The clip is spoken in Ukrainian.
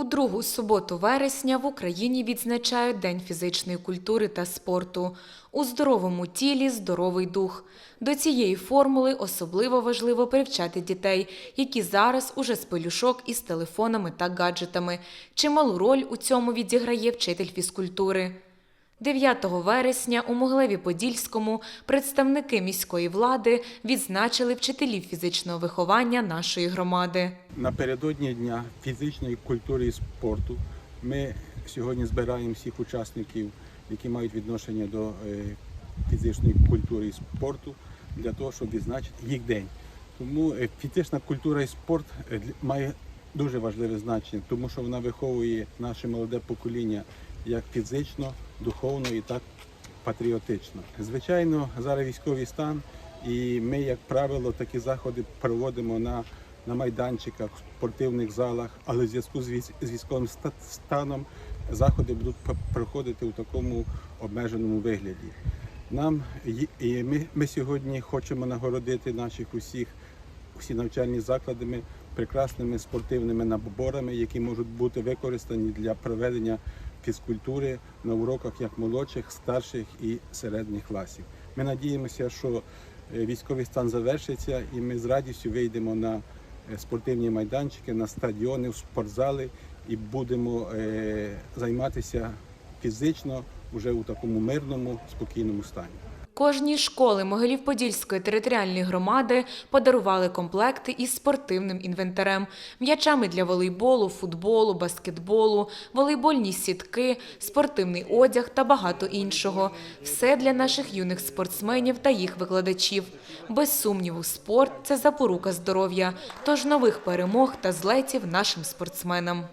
У другу суботу вересня в Україні відзначають День фізичної культури та спорту. У здоровому тілі здоровий дух. До цієї формули особливо важливо привчати дітей, які зараз уже з пелюшок із телефонами та гаджетами. Чималу роль у цьому відіграє вчитель фізкультури. 9 вересня у Могилеві-Подільському представники міської влади відзначили вчителів фізичного виховання нашої громади. Напередодні дня фізичної культури і спорту ми сьогодні збираємо всіх учасників, які мають відношення до е, фізичної культури і спорту, для того, щоб відзначити їх день. Тому е, фізична культура і спорт е, має дуже важливе значення, тому що вона виховує наше молоде покоління як фізично, духовно і так патріотично. Звичайно, зараз військовий стан, і ми, як правило, такі заходи проводимо на, на майданчиках, спортивних залах, але в зв'язку з, військ- з військовим станом заходи будуть проходити у такому обмеженому вигляді. Нам і ми, ми сьогодні хочемо нагородити наших усіх всі навчальні закладами прекрасними спортивними наборами, які можуть бути використані для проведення фізкультури на уроках як молодших, старших і середніх класів. Ми надіємося, що е, військовий стан завершиться, і ми з радістю вийдемо на е, спортивні майданчики, на стадіони, в спортзали і будемо е, займатися фізично вже у такому мирному, спокійному стані. Кожній школи Могилів-Подільської територіальної громади подарували комплекти із спортивним інвентарем, м'ячами для волейболу, футболу, баскетболу, волейбольні сітки, спортивний одяг та багато іншого. Все для наших юних спортсменів та їх викладачів. Без сумніву, спорт це запорука здоров'я. Тож нових перемог та злетів нашим спортсменам.